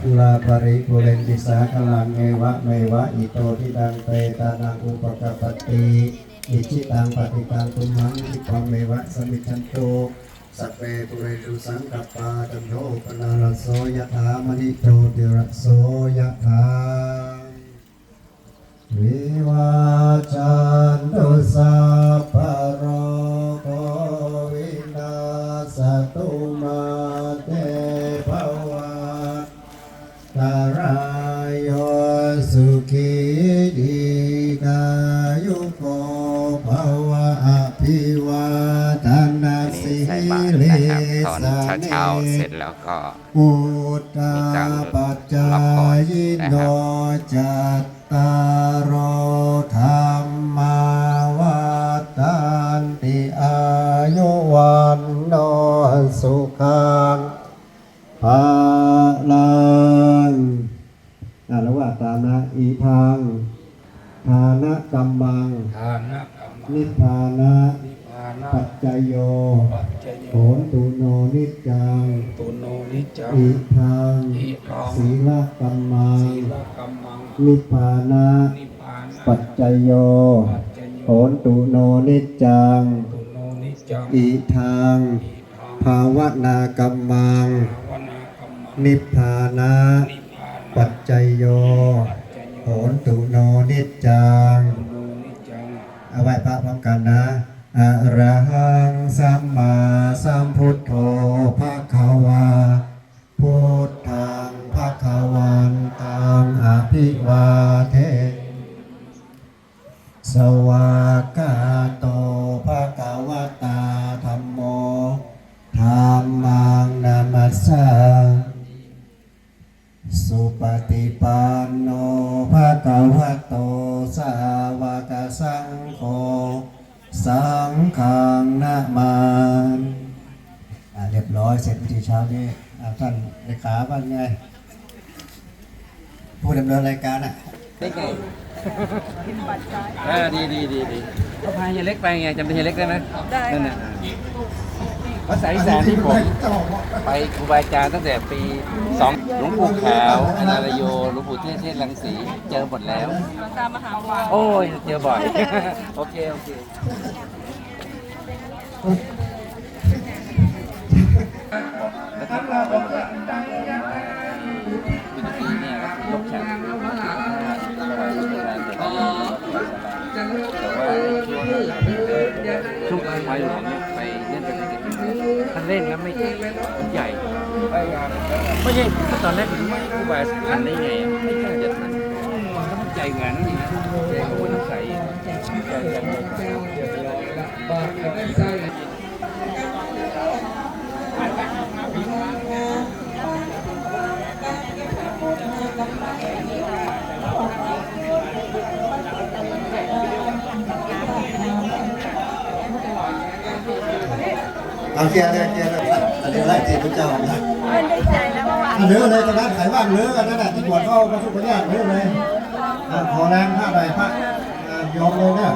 ปุราปริปุเรนติสาคลังเอวะเมวะอิโตทิดังเปตานังอุปกปปติอิชิตังปฏิตังตุมหังทิปังเมวะสมิชันโตสัพเพปุเรตุสังกัปปาตันโทปนาลโสยถามณิโตติระโสยถาวิวาจันตุสั อุตตามีการปัจจารับพรยิโนนะครับจัตตารโอธรรมาวัฏันติอายุวันโนสุขังภาลังอ่านแล้วว่าตามนะอีทางทานะกัมมังทานะกรรมนิพพานะ นิพพานะปัจจโยปัจจโยโหนตุโนนิจจังตุโนนิจจังอิทางอิทังศีลกัมมังศีลกรรมังนิพพานะนิพพานะปัจจโยปัจจโยโหนตุโนนิจจังตุโนนิจจังอิทางอิทังภาวนากัมมังภาวนากรรมัง นิพพานะนิพพานะปัจจโยปัจจโยโหนตุโนนิจจังตุโนนิจจัง เอาไว้พระพร้อมกันนะ อระหังสัมมาสัมพุทโธภะคะวา พุทธังภะคะวันตังอภิวาเทสวา อ่าเรียบร้อยเสร็จพิธีเช้านี้อ่าท่านเลขาบ้านไง ผู้ดำเนินรายการอะได้ไงเออดีดีดีดีเขาพาเฮียเล็กไปไงจำเฮียเล็กได้ไหมได้นั่นน่ะภาษาอีสานที่ผมไปครูบาอาจารย์ตั้งแต่ปีสองหลวงปู่ขาวอนาลโยหลวงปู่เทศเทศรังสีเจอหมดแล้วตามมหาวังโอ้ยเจอบ่อย โอเค โอเค ช่วงไปหลวงเนี่ยไปเล่นเป็นกิจกรรมท่านเล่นแล้วไม่มันใหญ่ไม่ใช่ถ้าตอนแรกผมไม่รู้ว่าทันได้ไงอะไม่ใช่จะทันต้องใจงานนี่นะใจเขาไม่ต้องใส่ใจใจ เอาเคลียร์เลยเคลียร์เลยอันนี้ไล่ตีพระเจ้านะมันได้ใจนะเมื่อวานเนื้อเลยตอนนั้นขายบ้างเนื้อกันนั่นแหละที่บวชเข้าพระสุขญาติเนื้อเลยขอแรงผ้าใบผ้ายอมเลยเนี่ย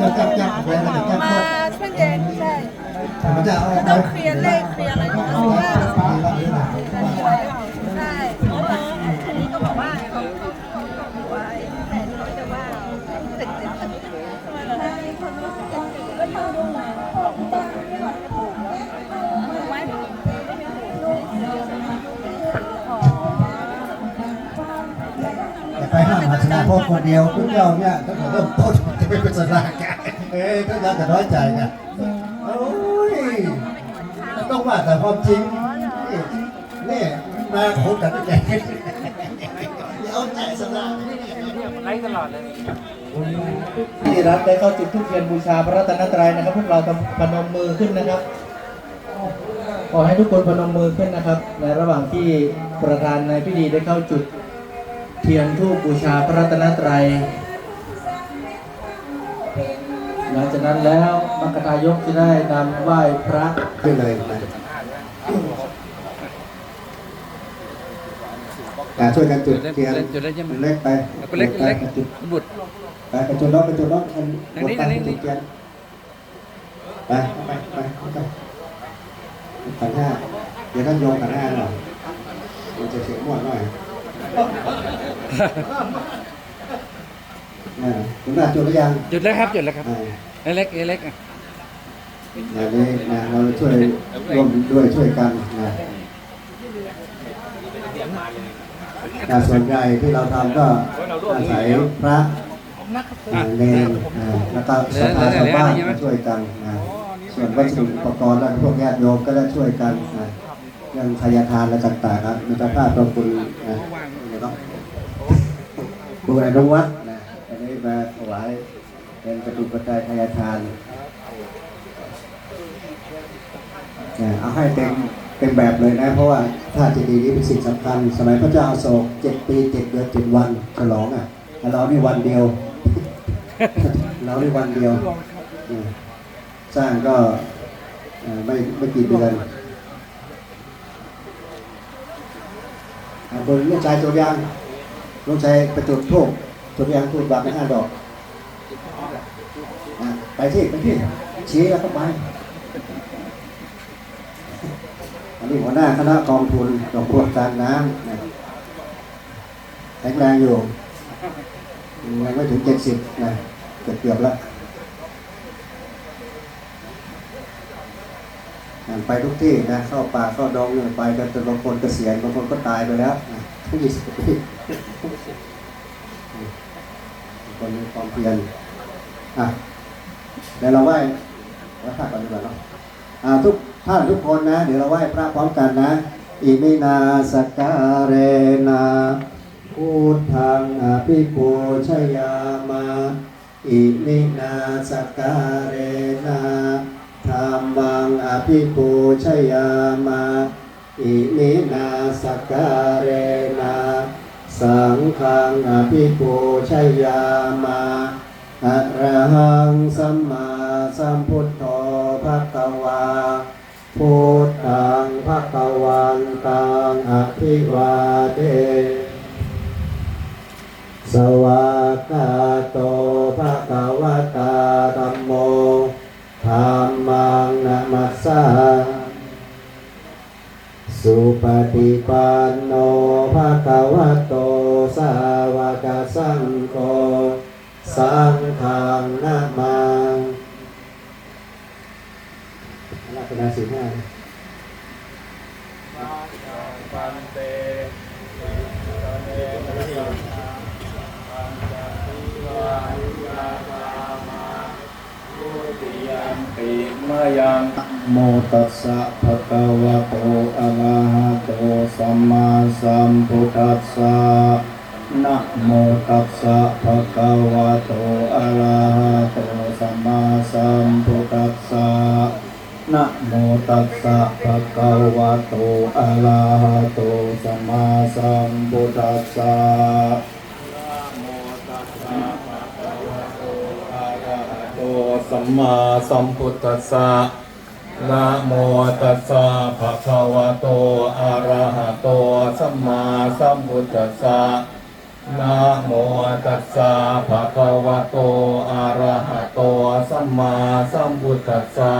จะจับจับไปแล้วจะจับมาจับช่วงเย็นใช่พระเจ้าต้องเคลียร์เลขเคลียร์อะไรทั้งนั้นว่าใช่ ไปห้ามหัชนาพ่อคนเดียวทุกเจ้าเนี่ยตั้งแต่เริ่มต้นจะไม่เป็นสนาแกเอ้ยก็ยังจะน้อยใจไงโอ้ยต้องว่าแต่ความจริงนี่มาคบกันตั้งแต่เอาใจสนาไล่ตลอดเลยที่รัฐได้เข้าจุดทุกเทียนบูชาพระรัตนตรัยนะครับ พวกเราพนมมือขึ้นนะครับขอให้ทุกคนพนมมือขึ้นนะครับ ในระหว่างที่ประธานในพิธีได้เข้าจุด เทียนทูปบูชาพระรัตนตรัย หลังจากนั้นแล้วมัคคทายกจะได้นำไหว้พระขึ้นเลยมาช่วยกันจุดเทียนจุดเล็กใช่ไหมเล็กไปเล็กไปจุดบุตรไปไปจุดน้องไปจุดน้องอันทางนี้ทางนี้จุดเทียนไปไปไปไปขันห้าเดี๋ยวท่านโยงขันห้าหน่อยมันจะเสียงม่วนหน่อย อ่าคุณน่าจุดหรือยังหยุดแล้วครับหยุดแล้วครับอ่า เล็กเล็กอะอย่างนี้นะเราช่วยร่วมด้วยช่วยกันนะแต่ส่วนใหญ่ที่เราทำก็อาศัยพระอ่าเนรอ่าแล้วก็ศรัทธาชาวบ้านมาช่วยกันนะส่วนวัสดุอุปกรณ์และพวกญาติโยมก็ได้ช่วยกันนะเรื่องทายทานและต่างๆครับมีพระภาพพระคุณนะนี่เนาะ คุณอนุวัฒน์นะอันนี้มาถวายเป็นประตูปัจจัยทายทานเนี่ยเอาให้เต็มเต็มแบบเลยนะ เพราะว่าท่าเจดีย์นี้เป็นสิ่งสำคัญ สมัยพระเจ้าอโศกเจ็ดปีเจ็ดเดือนเจ็ดวันฉลองอะแต่เรานี่วันเดียว เรานี่วันเดียว สร้างก็ไม่ไม่กี่เดือนอะบนลูกชายตัวอยาง ลูกชายประจุดทูบตัวอยางทูบบักในห้าดอกอะไปที่ไปที่ชี้แล้วก็ไปอันนี้หัวหน้าคณะกองทุนดอกพวกการน้ำแข็งแรงอยู่ยังไม่ถึงเจ็ดสิบนะเกือบเกือบๆแล้วไปทุกที่นะเข้าป่าเข้าดองเนี่ยไปกันจนบางคนเกษียณบางคนก็ตายไปแล้วนะ ทั้งยี่สิบปีบางคนมีความเพียรอะเดี๋ยวเราไหว้พระธาตุก่อนดีกว่าเนาะอ่าทุกท่านทุกคนนะ เดี๋ยวเราไหว้พระพร้อมกันนะ อิมินาสการเรนะพุทธังอภิปูชยามาอิมินาสการเรนะธรรมังอภิปูชยามา อิมินาสกการเรนะสังฆังอภิปูชยามาอะระหังสัมมาสัมพุทโธภะคะวาพุทธังภะคะวันตังอภิวาเทสวากาโตภะคะวะตาธัมโมธัมมังนะมัสสา สุปฏิปันโนภะคะวะโต สาวกสังโฆ สังฆังนามังลักษณะสี่ห้า โมตัสสะภะคะวะโตอะระหะโตสัมมาสัมพุทธัสสะนะโมตัสสะภะคะวะโตอะระหะโตสัมมาสัมพุทธัสสะนะโมตัสสะภะคะวะโตอะระหะโตสัมมาสัมพุทธัสสะโตสั สัมมาสัมพุทธัสสะนะโมตัสสะภะคะวะโต อะระหะโต สัมมาสัมพุทธัสสะนะโมตัสสะภะคะวะโต อะระหะโต สัมมาสัมพุทธัสสะ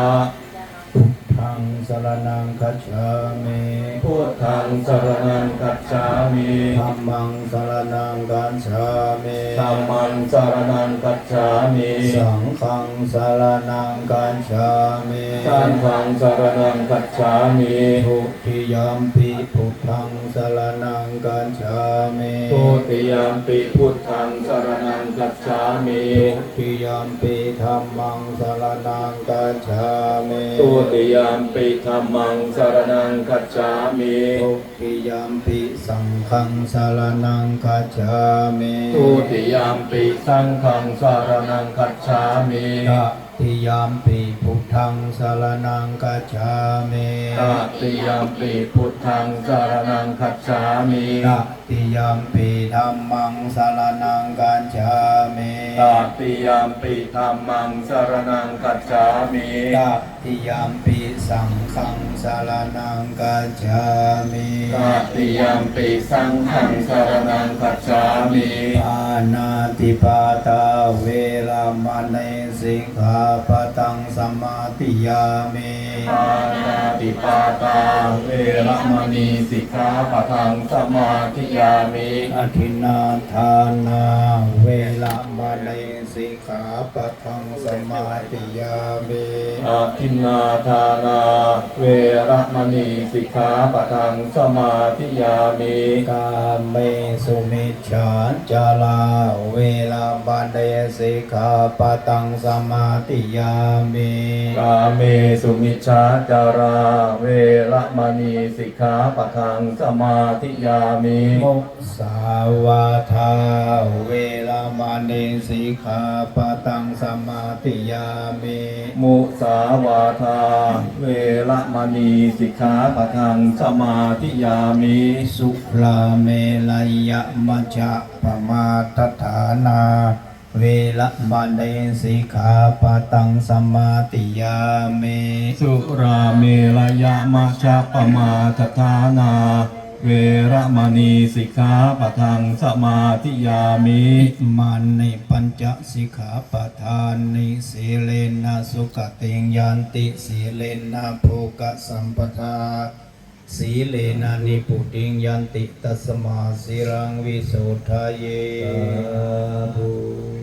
รณังคัจฉามิพุทธังสรณังคัจฉามิธัมมังสรณังคัจฉามิธัมมังสรณังคัจฉามิสังฆังสรณังคัจฉามิสังฆังสรณังคัจฉามิทุติยมปิพุทธังสรณังคัจฉามิทุติยมปิพุทธังสรณัง กัจฉามิทุติยมปิธรรมังสรณังกัจฉามิทุติยมปิธัมมังสรณังกัจฉามิทุติยมปิสังฆังสรณังกัจฉามิทุติยมปิสังฆังสรณังกัจฉามิ ตติยมปิพุทธังสรณังกัจฉามิตติยมปิพุทธังสรณังกัจฉามิตติยมปิธรรมังสรณังกัจฉามิตติยมปิธัมมังสรณังกัจฉามิตติยมปิสังฆังสรณังกัจฉามิตติยมปิสังฆังสรณังกัจฉามิปานาติปาตาเวรามณี สิกขาปะตังสมาติยามิปานาติปาตาเวระมณีสิกขาปะทังสมาธิยามิอธินาทานาเวลามณี สิกขาปะทังสมาติยามิอาทินนาทานา เวระมณีสิกขาปะทังสมาธิยามิกาเมสุมิชฌาจาลาเวลาบันเดสิกขาปะตังสมาติยามิกาเมสุมิชฌาจารา เวระมณีสิกขาปะทังสมาธิยามิมุสาวาทา เวลาบันเดสิกขาปะตังสมาติยามิมุสาวาทา เวระมณีสิกขาปะทังสมาธิยามิสุลาเมลยะมัจจะปมาตฐานาเวละบันเดสิกขาปตังสมาติยามิสุราเมรยะมัชฌะปมาทฐานา เวระมณีสิกขาปะทังสมาธิยามิมันในปัญจสิกขาปทานนิสีเลนะสุขติงยันติสีเลนะโภกสัมปทาสีเลนะนิพุติงยันติตัสมาสิรังวิโสทะเยสาธุ